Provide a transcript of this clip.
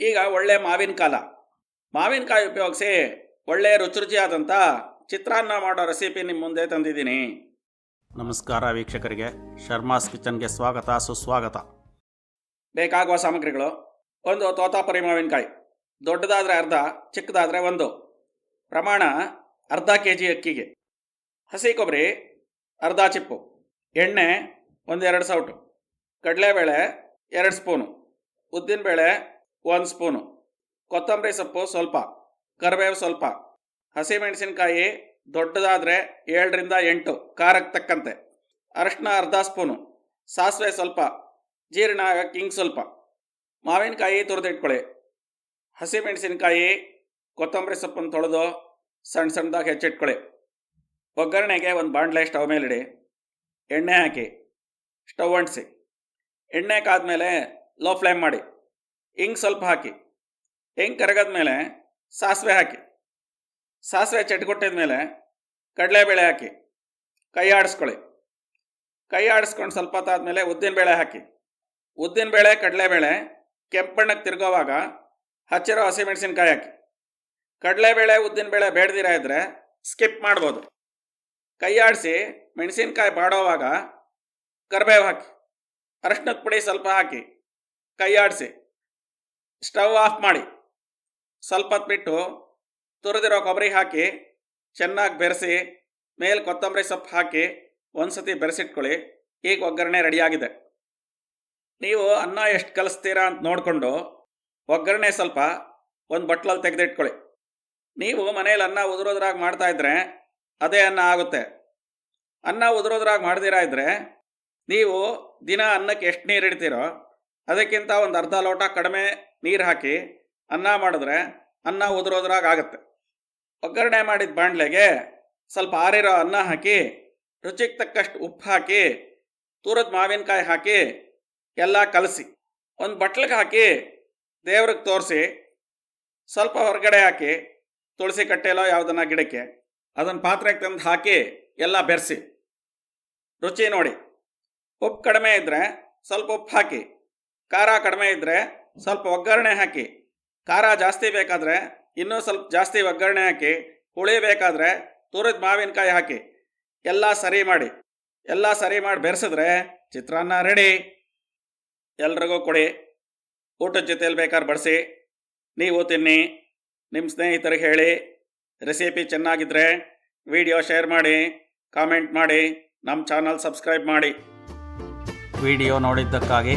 ಈಗ ಒಳ್ಳೆ ಮಾವಿನ ಕಾಲ. ಮಾವಿನಕಾಯಿ ಉಪಯೋಗಿಸಿ ಒಳ್ಳೆಯ ರುಚಿ ರುಚಿಯಾದಂಥ ಚಿತ್ರಾನ್ನ ಮಾಡೋ ರೆಸಿಪಿ ನಿಮ್ಮ ಮುಂದೆ ತಂದಿದ್ದೀನಿ. ನಮಸ್ಕಾರ ವೀಕ್ಷಕರಿಗೆ. ಶರ್ಮಾಸ್ ಕಿಚನ್ಗೆ ಸ್ವಾಗತ, ಸುಸ್ವಾಗತ. ಬೇಕಾಗುವ ಸಾಮಗ್ರಿಗಳು. ಒಂದು ತೋತಾಪುರಿ ಮಾವಿನಕಾಯಿ. ದೊಡ್ಡದಾದರೆ ಅರ್ಧ, ಚಿಕ್ಕದಾದರೆ ಒಂದು. ಪ್ರಮಾಣ ಅರ್ಧ ಕೆ ಜಿ ಅಕ್ಕಿಗೆ. ಹಸಿ ಕೊಬ್ಬರಿ, ಅರ್ಧ ಚಿಪ್ಪು. ಎಣ್ಣೆ, ಒಂದೆರಡು ಸೌಟು. ಕಡಲೆಬೇಳೆ, ಎರಡು ಸ್ಪೂನು. ಉದ್ದಿನಬೇಳೆ ಒಂದು ಸ್ಪೂನು. ಕೊತ್ತಂಬರಿ ಸೊಪ್ಪು ಸ್ವಲ್ಪ. ಕರಿಬೇವು ಸ್ವಲ್ಪ. ಹಸಿಮೆಣಸಿನಕಾಯಿ ದೊಡ್ಡದಾದರೆ ಏಳರಿಂದ ಎಂಟು, ಖಾರಕ್ಕೆ ತಕ್ಕಂತೆ. ಅರಶಿನ ಅರ್ಧ ಸ್ಪೂನು. ಸಾಸಿವೆ ಸ್ವಲ್ಪ. ಜೀರ್ಣ ಕಿಂಗ್ ಸ್ವಲ್ಪ. ಮಾವಿನಕಾಯಿ ತುರಿದಿಟ್ಕೊಳ್ಳಿ. ಹಸಿಮೆಣಸಿನಕಾಯಿ ಕೊತ್ತಂಬರಿ ಸೊಪ್ಪನ್ನು ತೊಳೆದು ಸಣ್ಣ ಸಣ್ಣದಾಗಿ ಹೆಚ್ಚಿಟ್ಕೊಳ್ಳಿ. ಒಗ್ಗರಣೆಗೆ ಒಂದು ಬಾಣಲೆ ಸ್ಟವ್ ಮೇಲಿಡಿ. ಎಣ್ಣೆ ಹಾಕಿ. ಸ್ಟವ್ ಅಂಟಿಸಿ. ಎಣ್ಣೆ ಕಾದ್ಮೇಲೆ ಲೋ ಫ್ಲೇಮ್ ಮಾಡಿ. ಹಿಂಗೆ ಸ್ವಲ್ಪ ಹಾಕಿ. ಹೆಂಗೆ ಕರಗದ ಮೇಲೆ ಸಾಸಿವೆ ಹಾಕಿ. ಸಾಸಿವೆ ಚಟ್ಕೊಟ್ಟಿದ ಮೇಲೆ ಕಡಲೆಬೇಳೆ ಹಾಕಿ. ಕೈ ಆಡಿಸ್ಕೊಳ್ಳಿ. ಕೈ ಆಡಿಸ್ಕೊಂಡು ಸ್ವಲ್ಪ ಹೊತ್ತಾದ್ಮೇಲೆ ಉದ್ದಿನಬೇಳೆ ಹಾಕಿ. ಉದ್ದಿನಬೇಳೆ, ಕಡಲೆಬೇಳೆ ಕೆಂಪಣ್ಣಕ್ಕೆ ತಿರ್ಗೋವಾಗ ಹಚ್ಚಿರೋ ಹಸಿಮೆಣಸಿನ್ಕಾಯಿ ಹಾಕಿ. ಕಡಲೆಬೇಳೆ, ಉದ್ದಿನಬೇಳೆ ಬೇಡದಿರ ಇದ್ದರೆ ಸ್ಕಿಪ್ ಮಾಡ್ಬೋದು. ಕೈ ಆಡಿಸಿ ಮೆಣಸಿನ್ಕಾಯಿ ಬಾಡೋವಾಗ ಕರ್ಬೇವು ಹಾಕಿ. ಅರಶಿನದ ಪುಡಿ ಸ್ವಲ್ಪ ಹಾಕಿ. ಕೈ ಆಡಿಸಿ. ಸ್ಟವ್ ಆಫ್ ಮಾಡಿ. ಸ್ವಲ್ಪ ಹೊತ್ತು ಬಿಟ್ಟು ತುರಿದಿರೋ ಕೊಬ್ಬರಿ ಹಾಕಿ, ಚೆನ್ನಾಗಿ ಬೆರೆಸಿ, ಮೇಲೆ ಕೊತ್ತಂಬರಿ ಸೊಪ್ಪು ಹಾಕಿ ಒಂದು ಸತಿ ಬೆರೆಸಿಟ್ಕೊಳ್ಳಿ. ಈಗ ಒಗ್ಗರಣೆ ರೆಡಿಯಾಗಿದೆ. ನೀವು ಅನ್ನ ಎಷ್ಟು ಕಲಿಸ್ತೀರಾ ಅಂತ ನೋಡಿಕೊಂಡು ಒಗ್ಗರಣೆ ಸ್ವಲ್ಪ ಒಂದು ಬಟ್ಲಲ್ಲಿ ತೆಗೆದಿಟ್ಕೊಳ್ಳಿ. ನೀವು ಮನೇಲಿ ಅನ್ನ ಉದುರೋದ್ರಾಗಿ ಮಾಡ್ತಾ ಇದ್ರೆ ಅದೇ ಅನ್ನ ಆಗುತ್ತೆ. ಅನ್ನ ಉದುರೋದ್ರಾಗ ಮಾಡ್ದಿರಾ ಇದ್ರೆ ನೀವು ದಿನ ಅನ್ನಕ್ಕೆ ಎಷ್ಟು ನೀರು ಇಡ್ತೀರೋ ಅದಕ್ಕಿಂತ ಒಂದು ಅರ್ಧ ಲೋಟ ಕಡಿಮೆ ನೀರು ಹಾಕಿ ಅನ್ನ ಮಾಡಿದ್ರೆ ಅನ್ನ ಉದುರೋದ್ರಾಗ ಆಗುತ್ತೆ. ಒಗ್ಗರಣೆ ಮಾಡಿದ ಬಾಣಲೆಗೆ ಸ್ವಲ್ಪ ಆರಿರೋ ಅನ್ನ ಹಾಕಿ, ರುಚಿಗೆ ತಕ್ಕಷ್ಟು ಉಪ್ಪು ಹಾಕಿ, ತೂರದ ಮಾವಿನಕಾಯಿ ಹಾಕಿ, ಎಲ್ಲ ಕಲಸಿ, ಒಂದು ಬಟ್ಲಿಗೆ ಹಾಕಿ ದೇವ್ರಿಗೆ ತೋರಿಸಿ, ಸ್ವಲ್ಪ ಹೊರಗಡೆ ಹಾಕಿ, ತುಳಸಿ ಕಟ್ಟೆಲೋ ಯಾವುದನ್ನ ಗಿಡಕ್ಕೆ ಅದನ್ನು ಪಾತ್ರೆಗೆ ತಂದು ಹಾಕಿ ಎಲ್ಲ ಬೆರೆಸಿ, ರುಚಿ ನೋಡಿ. ಉಪ್ಪು ಕಡಿಮೆ ಇದ್ದರೆ ಸ್ವಲ್ಪ ಉಪ್ಪು ಹಾಕಿ ಖಾರ ಕಡಿಮೆ ಇದ್ದರೆ ಸ್ವಲ್ಪ ಒಗ್ಗರಣೆ ಹಾಕಿ. ಖಾರ ಜಾಸ್ತಿ ಬೇಕಾದರೆ ಇನ್ನೂ ಸ್ವಲ್ಪ ಜಾಸ್ತಿ ಒಗ್ಗರಣೆ ಹಾಕಿ, ಹುಳಿ ಬೇಕಾದರೆ ತುರಿದ ಮಾವಿನಕಾಯಿ ಹಾಕಿ. ಎಲ್ಲ ಸರಿ ಮಾಡಿ, ಎಲ್ಲ ಸರಿ ಮಾಡಿ ಬೆರೆಸಿದ್ರೆ ಚಿತ್ರಾನ್ನ ರೆಡಿ ಎಲ್ರಿಗೂ ಕೊಡಿ. ಊಟದ ಜೊತೆಯಲ್ಲಿ ಬೇಕಾದ್ರೆ ಬಡಿಸಿ. ನೀವು ತಿನ್ನಿ ನಿಮ್ಮ ಸ್ನೇಹಿತರಿಗೆ ಹೇಳಿ. ರೆಸಿಪಿ ಚೆನ್ನಾಗಿದ್ದರೆ ವಿಡಿಯೋ ಶೇರ್ ಮಾಡಿ, ಕಾಮೆಂಟ್ ಮಾಡಿ ನಮ್ಮ ಚಾನಲ್ ಸಬ್ಸ್ಕ್ರೈಬ್ ಮಾಡಿ. ವಿಡಿಯೋ ನೋಡಿದ್ದಕ್ಕಾಗಿ